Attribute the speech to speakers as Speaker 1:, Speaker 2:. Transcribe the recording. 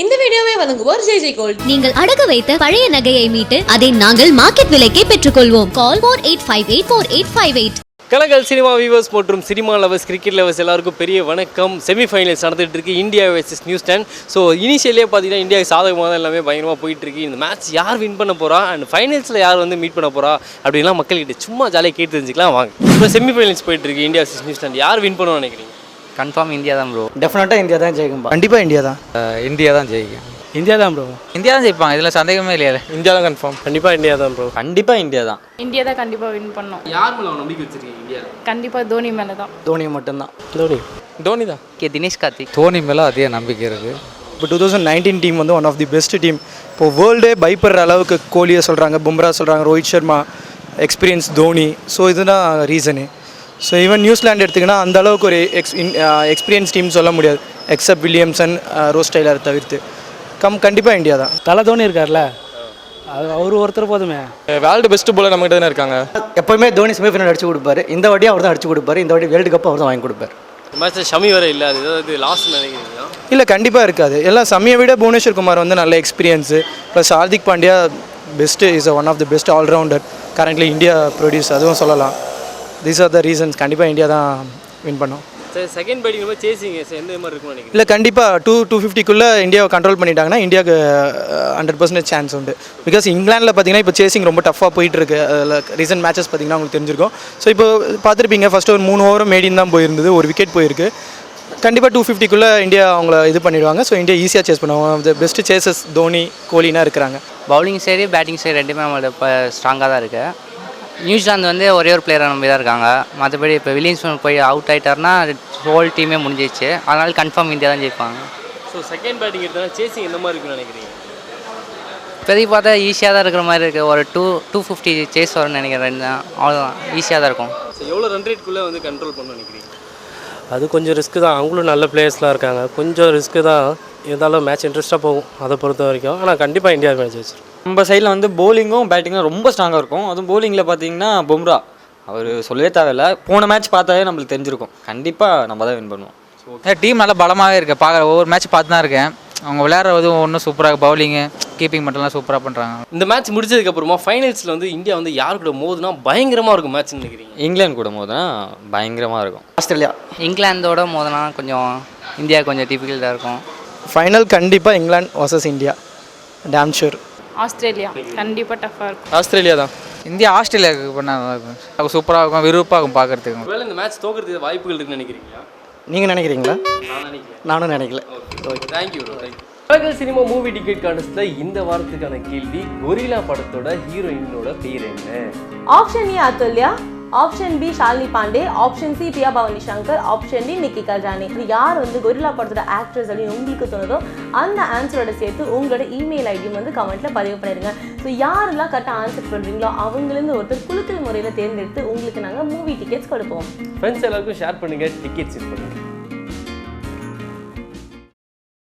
Speaker 1: இந்த வீடியோவை வழங்குவோர் ஜெய் ஜெய் கோல்ட்.
Speaker 2: நீங்கள் அடகு வைத்த பழைய நகையை மீட்டு அதை நாங்கள் மார்க்கெட் விலைக்கே பெற்றுக்கொள்வோம். Call four eight five eight four eight five eight
Speaker 3: கலகல் cinema viewers மற்றும் சினிமா லவர்ஸ் கிரிக்கெட் லவர்ஸ் எல்லாருக்கும் பெரிய வணக்கம். செமிஃபைனல்ஸ் நடந்துட்டு இருக்கு. India versus New Zealand so இனிஷியலே பார்த்தீங்கன்னா இந்தியாவுக்கு சாதகமாக தான் எல்லாமே பயங்கரமாக போயிட்டு இருக்கு. இந்த மேட்ச் யார் வின் பண்ண போறா? அண்ட் ஃபைனல்ஸில் யார் வந்து மீட் பண்ண போறா? அப்படின்லாம் மக்கள்கிட்ட சும்மா ஜாலியாக கேட்டு தெரிஞ்சுக்கலாம். வாங்க. இப்போ செமிஃபைனல்ஸ் போயிட்டு இருக்கு. இந்தியா வெர்சஸ் நியூசிலாந்து யார் வின் பண்ணுவோம்னு நினைக்கிறீங்க?
Speaker 4: கன்ஃபார்ம் இந்தியா தான் ப்ரோ
Speaker 5: டெஃபினட்டாக இந்தியா தான் ஜெயிக்கும்
Speaker 6: கண்டிப்பாக இந்தியா தான்.
Speaker 4: இந்தியா தான் ஜெயிக்கும்.
Speaker 6: இந்தியா தான் ப்ரோ
Speaker 4: இந்தியா தான் ஜெயிப்பாங்க இதில் சந்தேகமே இல்லையா.
Speaker 3: இந்தியா தான் கன்ஃபார்ம் கண்டிப்பாக இந்தியா தான் ப்ரோ
Speaker 5: கண்டிப்பாக இந்தியா தான்.
Speaker 7: இந்தியா தான் கண்டிப்பாக வின் பண்ணோம்
Speaker 3: யார் மேலே நம்பிக்கை வச்சிருக்கீங்க இந்தியா
Speaker 7: கண்டிப்பாக தோனி மேலே தான்.
Speaker 6: தோனி மட்டும்தான்.
Speaker 3: தோனி. தோனி தான்.
Speaker 4: கே தினேஷ் கார்த்திக்.
Speaker 8: தோனி மேலே அதிக நம்பிக்கை இருக்குது
Speaker 6: இப்போ டூ தௌசண்ட் நைன்டீன் டீம் வந்து one of the best team இப்போ வேர்ல்டே பயப்படுற அளவுக்கு கோலியை சொல்கிறாங்க பும்ரா சொல்கிறாங்க ரோஹித் சர்மா எக்ஸ்பீரியன்ஸ் தோனி. ஸோ இதுதான் reason so even New Zealand எடுத்திங்கன்னா அந்த அளவுக்கு ஒரு எக்ஸ் எக்ஸ்பீரியன்ஸ் டீம் சொல்ல முடியாது. எக்ஸப்ட் வில்லியம்சன் ரோஸ் டெய்லர் தவிர்த்து. கம் கண்டிப்பாக இந்தியா தான்.
Speaker 9: தலை தோனி இருக்கார்ல? அது அவர் ஒருத்தர் போதுமே.
Speaker 3: வேர்ல்டு பெஸ்ட் போலர் நம்மகிட்ட தானே இருக்காங்க?
Speaker 5: எப்போவுமே தோனி செமிஃபைனல் அடிச்சு கொடுப்பாரு. இந்த வாட்டியும் அவர் தான் அடிச்சு கொடுப்பாரு. இந்த வாட்டி வேர்ல்டு கப் அவர் தான் வாங்கி கொடுப்பாரு.
Speaker 3: மேட்ச்சில் ஷமி வர இல்லை. அது ஏதாவது லாஸ்ட் நினைக்கிறீங்களா?
Speaker 6: இல்லை கண்டிப்பாக இருக்காது. எல்லாம் சம்மியை விட புவனேஸ்வர் குமார் வந்து நல்ல experience plus Hardik Pandya best is one of the best all-rounder currently India produce அதுவும் சொல்லலாம். தீஸ் ஆர் த ரீசன்ஸ் கண்டிப்பாக இந்தியா தான் வின் பண்ணோம்.
Speaker 3: சரி செகண்ட் பேட்டிங் மாதிரி சேசிங்க எந்த மாதிரி இருக்கும்னு நினைக்கிறீங்க?
Speaker 6: இல்லை கண்டிப்பாக டூ டூ ஃபிஃப்டிக்குள்ளே இந்தியாவை கண்ட்ரோல் பண்ணிட்டாங்கன்னா இந்தியாவுக்கு ஹண்ட்ரட் பர்சன்டேஜ் சான்ஸ் உண்டு. பிகாஸ் இங்கிலாந்தில் பார்த்தீங்கன்னா இப்போ சேசிங் ரொம்ப டஃப்பாக போயிட்டு இருக்கு அதில் ரீசன்ட் மேட்சஸ் பார்த்தீங்கன்னா உங்களுக்கு தெரிஞ்சிருக்கும். ஸோ இப்போ பார்த்துருப்பீங்க ஃபஸ்ட்டு ஒரு மூணு ஓவரும் மேடின் தான் போயிருந்தது. ஒரு விக்கெட் போயிருக்கு. கண்டிப்பாக டூ ஃபிஃப்டிக்குள்ளே இந்தியா அவங்கள இது பண்ணிடுவாங்க. ஸோ இந்தியா ஈஸியாக சேஸ் பண்ணுவாங்க. த பெஸ்ட் சேசஸ் தோனி கோலினா இருக்கிறாங்க.
Speaker 4: பவுலிங் சரி பேட்டிங் சரி ரெண்டுமே நம்மளோட இப்போ ஸ்ட்ராங்காக தான் இருக்குது நியூசிலாந்து வந்து ஒரே ஒரு பிளேயரை நம்பி தான் இருக்காங்க. மற்றபடி இப்போ வில்லியம்ஸ் போய் அவுட் ஆகிட்டாருன்னா ஹோல் டீமே முடிஞ்சிச்சு அதனால கன்ஃபார்ம் இந்தியா தான் ஜெயிப்பாங்க.
Speaker 3: ஸோ செகண்ட் பேட்டிங் எடுத்தா சேசிங் எந்த மாதிரி இருக்கும்னு நினைக்கிறீங்க?
Speaker 4: இப்போதைக்கு பார்த்தா ஈஸியாக தான் இருக்கிற மாதிரி இருக்குது ஒரு டூ டூ ஃபிஃப்டி சேஸ் வரும்னு நினைக்கிறேன். தான். அவ்வளோதான் ஈஸியாக தான் இருக்கும்.
Speaker 3: ஸோ எவ்வளோ ரன் ரேட்குள்ளே வந்து கண்ட்ரோல் பண்ண நினைக்கிறீங்க?
Speaker 9: அது கொஞ்சம் ரிஸ்க்கு தான். அவங்களும் நல்ல பிளேயர்ஸ்லாம் இருக்காங்க. கொஞ்சம் ரிஸ்க்கு தான். இருந்தாலும் மேட்ச் இன்ட்ரெஸ்ட்டாக போகும். அதை பொறுத்த வரைக்கும். ஆனால் கண்டிப்பாக இந்தியா மேட்ச் வச்சிருக்கோம்
Speaker 5: நம்ம சைடில் வந்து bowling-உம் பேட்டிங்கும் ரொம்ப ஸ்ட்ராங்காக இருக்கும். அதுவும் bowling-ல பார்த்தீங்கன்னா பும்ரா அவர் சொல்லவே தேவையில்ல. போன மேட்ச் பார்த்தாவே நம்மளுக்கு தெரிஞ்சிருக்கும். கண்டிப்பாக நம்ம தான் வின் பண்ணுவோம்.
Speaker 8: டீம் நல்லா பலமாகவே இருக்குது பார்க்குற ஒவ்வொரு மேட்ச் பார்த்து தான் இருக்கேன். அவங்க விளையாடுறது ஒன்றும் சூப்பராக பவுலிங்கு கீப்பிங் மட்டும்லாம் சூப்பராக பண்ணுறாங்க
Speaker 3: இந்த மேட்ச் முடிச்சதுக்கு அப்புறமா ஃபைனல்ஸில் வந்து இந்தியா வந்து யார் கூட மோதுனா பயங்கரமாக இருக்கும் மேட்ச்னு நினைக்கிறீங்க?
Speaker 5: இங்கிலாந்து கூட போதுனா பயங்கரமாக இருக்கும்.
Speaker 6: ஆஸ்திரேலியா
Speaker 4: இங்கிலாந்தோட மோதனா கொஞ்சம் இந்தியா கொஞ்சம் டிஃபிகல்ட்டாக இருக்கும்.
Speaker 6: ஃபைனல் கண்டிப்பாக England versus India damn sure
Speaker 7: Australia. கண்டிப்பாக டஃப்பாக இருக்கும்.
Speaker 3: ஆஸ்திரேலியா தான்.
Speaker 8: இந்தியா ஆஸ்திரேலியாவுக்கு பண்ணால் நல்லா இருக்கும். சூப்பராக இருக்கும் விருப்பாக இருக்கும் பார்க்குறதுக்கு.
Speaker 3: ஒருவேளை இந்த மேட்ச் தோக்கிறதுக்கு வாய்ப்புகள் இருக்குன்னு நினைக்கிறீங்களா?
Speaker 6: நீங்கள் நினைக்கிறீங்களா?
Speaker 3: நான் நினைக்கிறேன்
Speaker 6: நானும் நினைக்கல.
Speaker 3: Okay thank you bro thank you உலக சினிமா மூவி டிக்கெட் கான்டெஸ்ட்டில் இந்த வாரத்துக்கான கேள்வி கொரில்லா படத்தோட ஹீரோயினோட பேர் என்ன?
Speaker 1: Option A Athulya option B Shalini Pandey option C Priya Bhavani Shankar option D Nikki Galrani இது யார் வந்து கொரிலா படத்தோட ஆக்ட்ரஸ் அப்படின்னு உங்களுக்கு தோணுதோ அந்த ஆன்சரோட சேர்த்து உங்களோட இமெயில் ஐடியும் வந்து கமெண்ட்ல பதிவு பண்ணிடுங்க. ஸோ யாரெல்லாம் கரெக்டாக ஆன்சர் பண்ணுறீங்களோ அவங்களிருந்து ஒருத்தர் குழுக்கள் முறையில் தேர்ந்தெடுத்து உங்களுக்கு நாங்கள் மூவி டிக்கெட்ஸ் கொடுப்போம்.
Speaker 3: ஃப்ரெண்ட்ஸ் எல்லாருக்கும் ஷேர் பண்ணுங்கள் டிக்கெட்ஸ் பண்ணுங்கள்